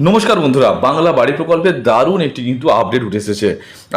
নমস্কার বন্ধুরা, বাংলা বাড়ি প্রকল্পের দারুণ একটি কিন্তু আপডেট উঠে এসেছে।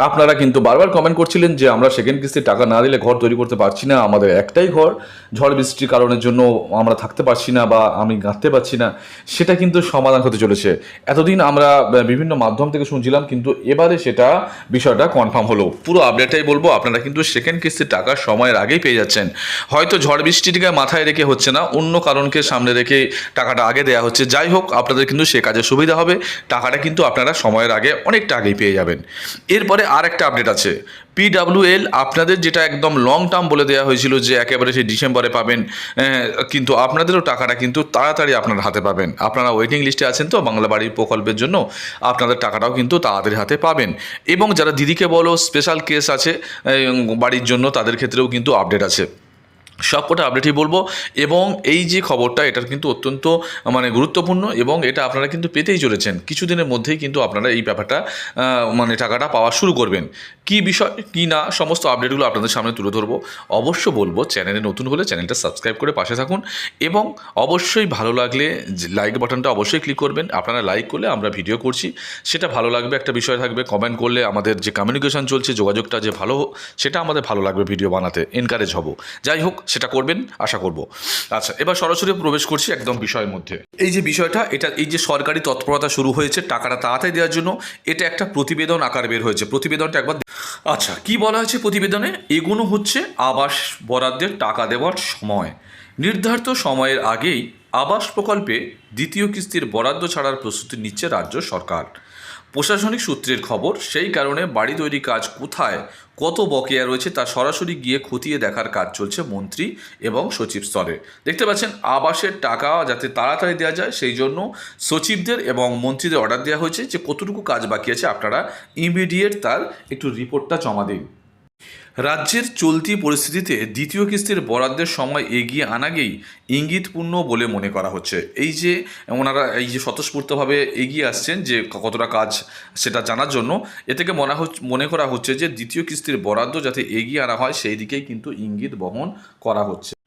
আপনারা কিন্তু বারবার কমেন্ট করছিলেন যে আমরা সেকেন্ড কিস্তির টাকা না দিলে ঘর তৈরি করতে পারছি না, আমাদের একটাই ঘর। ঝড় বৃষ্টির কারণের জন্য আমরা থাকতে পারছি না বা আমি গাঁথতে পারছি না, সেটা কিন্তু সমাধান হতে চলেছে। এতদিন আমরা বিভিন্ন মাধ্যম থেকে শুনছিলাম, কিন্তু এবারে সেটা বিষয়টা কনফার্ম হলো। পুরো আপডেটটাই বলব, আপনারা কিন্তু সেকেন্ড কিস্তির টাকা সময়ের আগেই পেয়ে যাচ্ছেন। হয়তো ঝড় বৃষ্টিটিকে মাথায় রেখে হচ্ছে না, অন্য কারণকে সামনে রেখে টাকাটা আগে দেওয়া হচ্ছে। যাই হোক, আপনাদের কিন্তু সে কাজে সুবিধা হবে, টাকাটা কিন্তু আপনারা সময়ের আগে অনেকটা আগেই পেয়ে যাবেন। এরপরে আর একটা আপডেট আছে পিডাব্লিউএল আপনাদের যেটা একদম লং টার্ম বলে দেওয়া হয়েছিল যে একেবারে সেই ডিসেম্বরে পাবেন কিন্তু আপনাদেরও টাকাটা কিন্তু তাড়াতাড়ি আপনার হাতে পাবেন। আপনারা ওয়েটিং লিস্টে আছেন তো বাংলা বাড়ির প্রকল্পের জন্য, আপনাদের টাকাটাও কিন্তু তাড়াতাড়ি হাতে পাবেন। এবং যারা দিদিকে বলো স্পেশাল কেস আছে বাড়ির জন্য, তাদের ক্ষেত্রেও কিন্তু আপডেট আছে। সবকটা আপডেটই বলব। এবং এই যে খবরটা, এটার কিন্তু অত্যন্ত মানে গুরুত্বপূর্ণ এবং এটা আপনারা কিন্তু পেতেই চলেছেন। কিছুদিনের মধ্যেই কিন্তু আপনারা এই ব্যাপারটা মানে টাকাটা পাওয়া শুরু করবেন। কি বিষয়, কি না, সমস্ত আপডেটগুলো আপনাদের সামনে তুলে ধরবো। অবশ্য বলব, চ্যানেলে নতুন হলে চ্যানেলটা সাবস্ক্রাইব করে পাশে থাকুন এবং অবশ্যই ভালো লাগলে লাইক বাটনটা অবশ্যই ক্লিক করবেন। আপনারা লাইক করলে আমরা ভিডিও করছি। সেটা ভালো লাগবে একটা বিষয় থাকবে কমেন্ট করলে আমাদের যে কমিউনিকেশন চলছে, যোগাযোগটা যে ভালো, সেটা আমাদের ভালো লাগবে ভিডিও বানাতে এনকারেজ হব। যাই হোক সেটা করবেন, আশা করব। আচ্ছা এবার সরাসরি প্রবেশ করছি একদম বিষয়ের মধ্যে। এই যে বিষয়টা, এটা এই যে সরকারি তৎপরতা শুরু হয়েছে টাকাটা তাড়াতাড়ি দেওয়ার জন্য, এটা একটা প্রতিবেদন আকার বের হয়েছে। প্রতিবেদনটা একবার আচ্ছা কি বলা হয়েছে প্রতিবেদনে? এগুলো হচ্ছে আবাস বরাদ্দের টাকা দেওয়ার সময়। নির্ধারিত সময়ের আগেই আবাস প্রকল্পে দ্বিতীয় কিস্তির বরাদ্দ ছাড়ার প্রস্তুতি নিচ্ছে রাজ্য সরকার। প্রশাসনিক সূত্রের খবর, সেই কারণে বাড়ি তৈরি কাজ কোথায়, কত বকেয়া রয়েছে তা সরাসরি গিয়ে খতিয়ে দেখার কাজ চলছে মন্ত্রী এবং সচিব স্তরে। দেখতে পাচ্ছেন, আবাসের টাকা যাতে তাড়াতাড়ি দেওয়া যায়, সেই জন্য সচিবদের এবং মন্ত্রীদের অর্ডার দেওয়া হয়েছে যে কতটুকু কাজ বাকি আছে আপনারা ইমিডিয়েট তার একটু রিপোর্টটা জমা দিন। রাজ্যের চলতি পরিস্থিতিতে দ্বিতীয় কিস্তির বরাদ্দের সময় এগিয়ে আনাগেই ইঙ্গিতপূর্ণ বলে মনে করা হচ্ছে। এই যে, ওনারা এই যে স্বতঃস্ফূর্তভাবে এগিয়ে আসছেন যে কতটা কাজ সেটা জানার জন্য, এ থেকে মনে মনে করা হচ্ছে যে দ্বিতীয় কিস্তির বরাদ্দ যাতে এগিয়ে আনা হয়, সেই দিকেই কিন্তু ইঙ্গিত বহন করা হচ্ছে।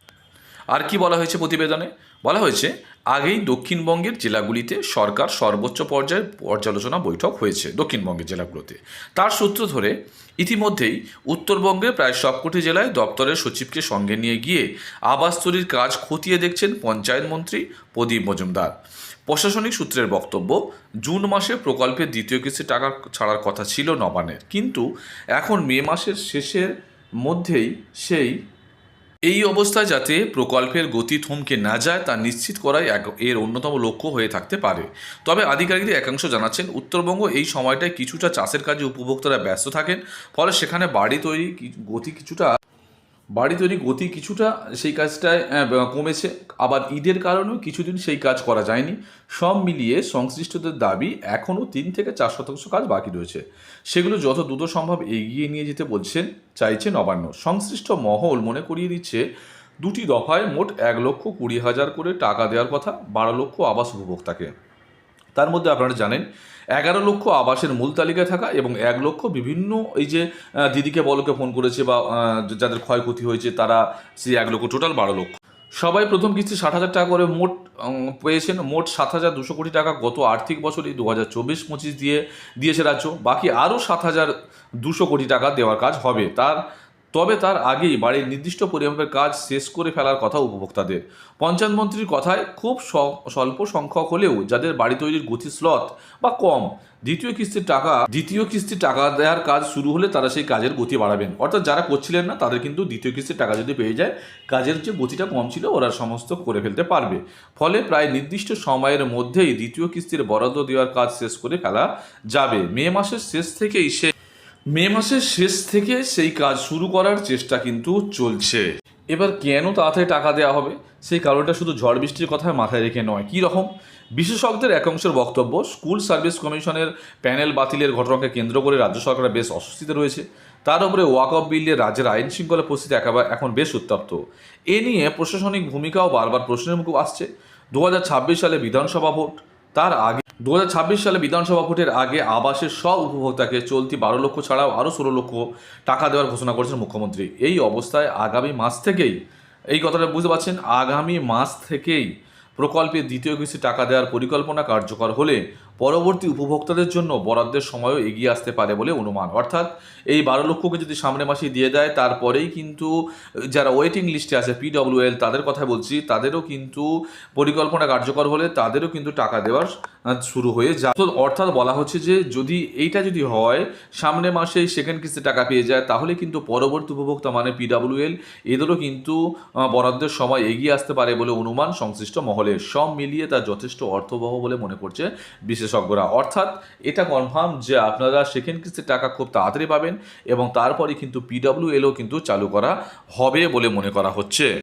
আর কি বলা হয়েছে প্রতিবেদনে? বলা হয়েছে, আগেই দক্ষিণবঙ্গের জেলাগুলিতে সরকার সর্বোচ্চ পর্যায়ে পর্যালোচনা বৈঠক হয়েছে দক্ষিণবঙ্গের জেলাগুলোতে। তার সূত্র ধরে, ইতিমধ্যেই উত্তরবঙ্গে প্রায় সবকটি জেলায় দপ্তরের সচিবকে সঙ্গে নিয়ে গিয়ে আবাস তৈরির কাজ খতিয়ে দেখছেন পঞ্চায়েত মন্ত্রী প্রদীপ মজুমদার। প্রশাসনিক সূত্রের বক্তব্য, জুন মাসে প্রকল্পের দ্বিতীয় কিস্তি টাকা ছাড়ার কথা ছিল নবান্নের। কিন্তু এখন মে মাসের শেষের মধ্যেই সেই এই অবস্থায় যাতে প্রকল্পের গতি থমকে না যায়, তা নিশ্চিত করাই এক- এর অন্যতম লক্ষ্য হয়ে থাকতে পারে। তবে আধিকারিকদের একাংশ জানাচ্ছেন, উত্তরবঙ্গ এই সময়টায় কিছুটা চাষের কাজে উপভোক্তারা ব্যস্ত থাকেন, ফলে সেখানে বাড়ি তৈরি, গতি কিছুটা বাড়ি তৈরি গতি কিছুটা সেই কাজটায় কমেছে। আবার ঈদের কারণেও কিছুদিন সেই কাজ করা যায়নি। সব মিলিয়ে সংশ্লিষ্টদের দাবি এখনও তিন থেকে চার শতাংশ কাজ বাকি রয়েছে। সেগুলো যত দ্রুত সম্ভব এগিয়ে নিয়ে যেতে বলছেন চাইছে নবান্ন সংশ্লিষ্ট মহল মনে করিয়ে দিচ্ছে, দুটি দফায় মোট এক লক্ষ কুড়ি হাজার করে টাকা দেওয়ার কথা, বারো লক্ষ আবাস উপভোক্তাকে। তার মধ্যে আপনারা জানেন এগারো লক্ষ আবাসের মূল তালিকায় থাকা এবং এক লক্ষ বিভিন্ন এই যে দিদিকে বলকে ফোন করেছে বা যাদের ক্ষয়ক্ষতি হয়েছে, তারা সেই এক লক্ষ, টোটাল বারো লক্ষ। সবাই প্রথম কিস্তি ষাট হাজার টাকা করে মোট পেয়েছেন। মোট সাত হাজার দুশো কোটি টাকা গত আর্থিক বছরে দু হাজার চব্বিশ পঁচিশ দিয়ে দিয়েছে রাজ্য। বাকি আরও সাত হাজার দুশো কোটি টাকা দেওয়ার কাজ হবে। তার তবে তার আগেই বাড়ির নির্দিষ্ট পরিমাপের কাজ শেষ করে ফেলার কথা উপভোক্তাদের। পঞ্চায়েত মন্ত্রীর কথায় খুব স্বল্প সংখ্যক হলেও যাদের বাড়ি তৈরির গতি স্লথ বা কম, দ্বিতীয় কিস্তির টাকা, দ্বিতীয় কিস্তির টাকা দেওয়ার কাজ শুরু হলে তারা সেই কাজের গতি বাড়াবেন। অর্থাৎ যারা করছিলেন না, তাদের কিন্তু দ্বিতীয় কিস্তির টাকা যদি পেয়ে যায়, কাজের যে গতিটা কম ছিল ওরা সমস্ত করে ফেলতে পারবে। ফলে প্রায় নির্দিষ্ট সময়ের মধ্যেই দ্বিতীয় কিস্তির বরাদ্দ দেওয়ার কাজ শেষ করে ফেলা যাবে। মে মাসের শেষ থেকেই সে মে মাসের শেষ থেকে সেই কাজ শুরু করার চেষ্টা কিন্তু চলছে। এবার কেন তাড়াতাড়ি টাকা দেওয়া হবে? সেই কারণটা শুধু ঝড় বৃষ্টির কথায় মাথায় রেখে নয়, কী রকম? বিশেষজ্ঞদের একাংশের বক্তব্য, স্কুল সার্ভিস কমিশনের প্যানেল বাতিলের ঘটনাকে কেন্দ্র করে রাজ্য সরকার বেশ অস্বস্তিতে রয়েছে। তার উপরে ওয়াক অফ বিলে রাজ্যের আইন শৃঙ্খলা পরিস্থিতি একেবারে এখন বেশ উত্তপ্ত। এ নিয়ে প্রশাসনিক ভূমিকাও বারবার প্রশ্নের মুখে আসছে। দু হাজার ছাব্বিশ সালে বিধানসভা ভোট, তার আগে দু হাজার ছাব্বিশ সালে বিধানসভা ভোটের আগে আবাসের সব উপভোক্তাকে চলতি বারো লক্ষ ছাড়াও আরও ষোলো লক্ষ টাকা দেওয়ার ঘোষণা করেছেন মুখ্যমন্ত্রী। এই অবস্থায় আগামী মাস থেকেই, এই কথাটা বুঝতে পারছেন, আগামী মাস থেকেই প্রকল্পে দ্বিতীয় কিস্তি টাকা দেওয়ার পরিকল্পনা কার্যকর হলে পরবর্তী উপভোক্তাদের জন্য বরাদ্দের সময়ও এগিয়ে আসতে পারে বলে অনুমান। অর্থাৎ এই বারো লক্ষকে যদি সামনে মাসে দিয়ে দেয়, তারপরেই কিন্তু যারা ওয়েটিং লিস্টে আছে পিডব্লিউএল তাদের কথা বলছি, তাদেরও কিন্তু পরিকল্পনা কার্যকর হলে তাদেরও কিন্তু টাকা দেওয়ার শুরু হয়ে যায় তো অর্থাৎ বলা হচ্ছে যে যদি এইটা যদি হয় সামনে মাসে সেকেন্ড কিস্তি টাকা পেয়ে যায়, তাহলে কিন্তু পরবর্তী উপভোক্তা মানে পিডব্লিউএল এদেরও কিন্তু বরাদ্দের সময় এগিয়ে আসতে পারে বলে অনুমান সংশ্লিষ্ট মহলে। সব মিলিয়ে তার যথেষ্ট অর্থবহ বলে মনে করছে বিশেষজ্ঞরা। অর্থাৎ এটা কনফার্ম যে আপনারা সেকেন্ড কিস্তির টাকা খুব তাড়াতাড়ি পাবেন এবং তারপরে কিন্তু পিডাব্লিউএলও কিন্তু চালু করা হবে বলে মনে করা হচ্ছে।